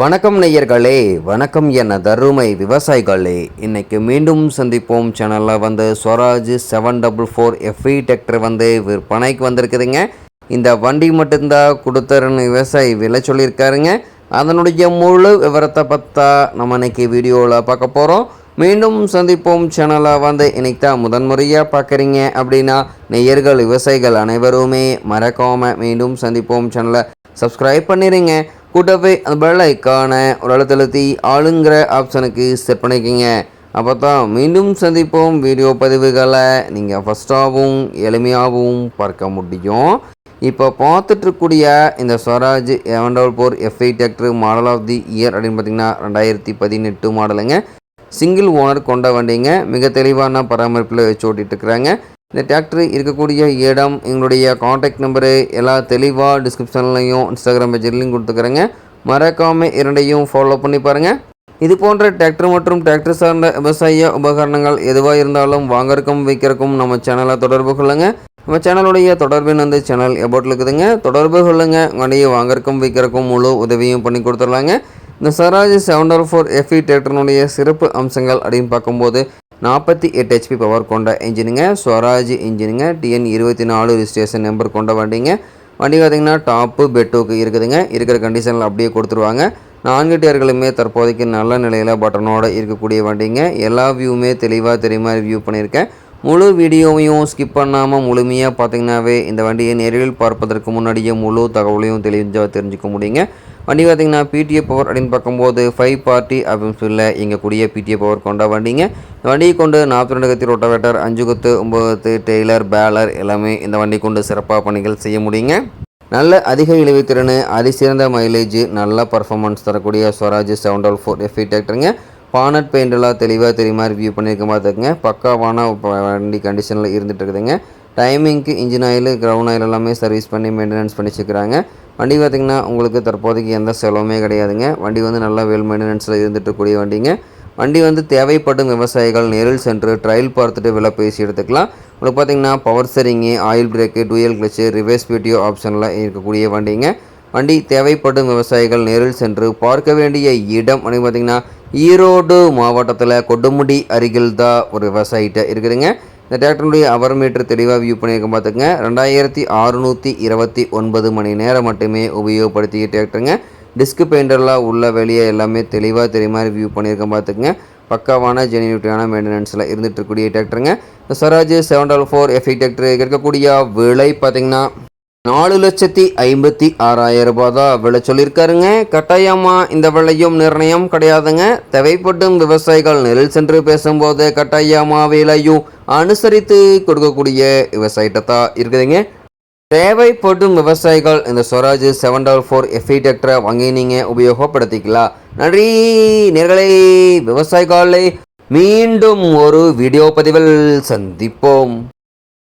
வணக்கம் நேயர்களே வணக்கம் என தருமை விவசாயிகளே. இன்றைக்கு மீண்டும் சந்திப்போம். சேனலில் வந்து Swaraj seven double four FE tractor வந்து விற்பனைக்கு வந்திருக்குதுங்க. இந்த வண்டி மட்டும்தான் கொடுத்தருன்னு விவசாயி விலை சொல்லியிருக்காருங்க. அதனுடைய முழு விவரத்தை பற்றா நம்ம இன்னைக்கு வீடியோவில் பார்க்க போகிறோம் மீண்டும் சந்திப்போம். சேனலை வந்து இன்னைக்கு தான் முதன்முறையாக பார்க்குறீங்க அப்படின்னா நெய்யர்கள் விவசாயிகள் அனைவருமே மறக்காமல் மீண்டும் சந்திப்போம். சேனலை சப்ஸ்கிரைப் பண்ணிடுங்க கூட்டவே அந்த பெல் ஐக்கானை ஒரு அழுத்தழுத்தி ஆளுங்கிற ஆப்ஷனுக்கு செட் பண்ணிக்கோங்க அப்போ தான் மீண்டும் சந்திப்போம். வீடியோ பதிவுகளை நீங்கள் ஃபஸ்ட்டாகவும் எளிமையாகவும் பார்க்க முடியும். இப்போ பார்த்துட்ருக்கூடிய இந்த Swaraj double four FE tractor model of the year அப்படின்னு பார்த்தீங்கன்னா ரெண்டாயிரத்தி பதினெட்டு மாடலுங்க சிங்கிள் ஓனர் கொண்ட வண்டிங்க. மிக தெளிவான பராமரிப்பில் வச்சு ஓட்டிகிட்டு இருக்கிறாங்க இந்த டிராக்டர் இருக்கக்கூடிய இடம் எங்களுடைய காண்டாக்ட் நம்பரு எல்லாம் தெளிவாக டிஸ்கிரிப்ஷன்லையும் இன்ஸ்டாகிராம் பேஜ்லையும் கொடுத்துக்கிறேங்க. மறக்காமல் இரண்டையும் ஃபாலோ பண்ணி பாருங்கள் இது போன்ற டிராக்டர் மற்றும் டிராக்டர் சார்ந்த விவசாய உபகரணங்கள் எதுவாக இருந்தாலும் வாங்கறக்கும் விற்கிறக்கும் நம்ம சேனலை தொடர்பு கொள்ளுங்கள் நம்ம சேனலுடைய தொடர்பின் வந்து சேனல் எபோட்டில் இருக்குதுங்க. தொடர்பு கொள்ளுங்கள் வண்டியை வாங்கறக்கும் விற்கிறக்கும் முழு உதவியும் பண்ணி கொடுத்துடலாங்க. இந்த Swaraj seven double four FE டிராக்டர்னுடைய சிறப்பு அம்சங்கள் அப்படின்னு பார்க்கும்போது நாற்பத்தி எட்டு ஹெச்பி பவர் கொண்ட இன்ஜினுங்க ஸ்வராஜ் இன்ஜினுங்க டிஎன் இருபத்தி நாலு ரிஜிஸ்ட்ரேஷன் நம்பர் கொண்ட வண்டிங்க. வண்டி பார்த்திங்கன்னா டாப்பு பெட்டுக்கு இருக்குதுங்க. இருக்கிற கண்டிஷனில் அப்படியே கொடுத்துருவாங்க. நான்கு டயர்களுமே தற்போதைக்கு நல்ல நிலையில் பட்டனோடு இருக்கக்கூடிய வண்டிங்க. எல்லா வியூவுமே தெளிவாக தெரியுமா வியூ பண்ணியிருக்கேன். முழு வீடியோவையும் ஸ்கிப் பண்ணாமல் முழுமையாக பார்த்தீங்கன்னாவே இந்த வண்டியை நேரில் பார்ப்பதற்கு முன்னாடியே முழு தகவலையும் தெளிவாக தெரிஞ்சுக்க முடியுங்க. வண்டி பார்த்திங்கன்னா பிடிஏ பவர் அப்படின்னு பார்க்கும்போது ஃபைவ் பார்ட்டி அப்படின்னு சொல்ல கூடிய பிடிஏ பவர் கொண்ட வண்டிங்க. இந்த வண்டியை கொண்டு நாற்பத்தி ரெண்டு கத்தி ரோட்டோவேட்டர் அஞ்சு கொத்து ஒம்பது கத்து டெய்லர் பேலர் எல்லாமே இந்த வண்டி கொண்டு சிறப்பாக பணிகள் செய்ய முடியுங்க. நல்ல அதிக இழுவைத்திறன் அதிசிறந்த மைலேஜ் நல்ல பர்ஃபார்மன்ஸ் தரக்கூடிய Swaraj seven double four FE டிராக்டருங்க bonnet பெயிண்டெல்லாம் தெளிவாக தெரியுமா? ரிவ்யூ பண்ணியிருக்க பார்த்துக்குங்க பக்காவான வண்டி கண்டிஷனில் இருந்துட்டு இருக்குதுங்க. டைமிங்க்கு இன்ஜின் ஆயில் கிரவுண்ட் ஆயில் எல்லாமே சர்வீஸ் பண்ணி மெயின்டெனன்ஸ் பண்ணி வச்சுக்கிறாங்க வண்டி பார்த்திங்கன்னா உங்களுக்கு தற்போதைக்கு எந்த செலவுமே கிடையாதுங்க. வண்டி வந்து நல்லா வெல் மெயின்டெனன்ஸில் இருந்துட்டு கூடிய வண்டிங்க. வண்டி வந்து தேவைப்படும் விவசாயிகள் நேரில் சென்று ட்ரையல் பார்த்துட்டு விலை பேசி எடுத்துக்கலாம். உங்களுக்கு பார்த்தீங்கன்னா power steering oil brake dual clutch reverse video ஆப்ஷனில் இருக்கக்கூடிய வண்டிங்க. வண்டி தேவைப்படும் விவசாயிகள் நேரில் சென்று பார்க்க வேண்டிய இடம் அப்படின்னு பார்த்தீங்கன்னா ஈரோடு மாவட்டத்தில் கொடுமுடி அருகில் தான் ஒரு விவசாயிகிட்ட இருக்குதுங்க. இந்த டிராக்டருடைய அவர் மீட்டர் தெளிவாக வியூ பண்ணியிருக்க பார்த்துங்க ரெண்டாயிரத்தி அறுநூற்றி இருபத்தி ஒன்பது மணி நேரம் மட்டுமே உபயோகப்படுத்திய டிராக்டருங்க டிஸ்க் பெயிண்டர்லாம் உள்ள வெளியே எல்லாமே தெளிவாக தெரிய மாதிரி வியூ பண்ணியிருக்க பார்த்துக்குங்க. பக்காவான ஜெனியூட்டியான மெயின்டெனன்ஸில் இருந்துகிட்டு இருக்கக்கூடிய டிராக்டருங்க இந்த Swaraj seven double four FE tractor இருக்கக்கூடிய விலை பார்த்திங்கன்னா நாலு லட்சத்தி ஐம்பத்தி ஆறாயிரம் ரூபாய் தான் விலை சொல்லியிருக்காருங்க. கட்டாயமாக இந்த விலையும் நிர்ணயம் கிடையாதுங்க. தேவைப்படும் விவசாயிகள் நெல் சென்று பேசும்போது கட்டாயமாக விலையும் அனுசரித்து கொடுக்கக்கூடிய விவசாயிட்ட தான் இருக்குதுங்க. தேவைப்படும் விவசாயிகள் இந்த Swaraj seven double four FE டிராக்டரை வாங்கி நீங்கள் உபயோகப்படுத்திக்கலாம் நன்றி. நேர்களை விவசாயிகளை மீண்டும் ஒரு வீடியோ பதிவில் சந்திப்போம்.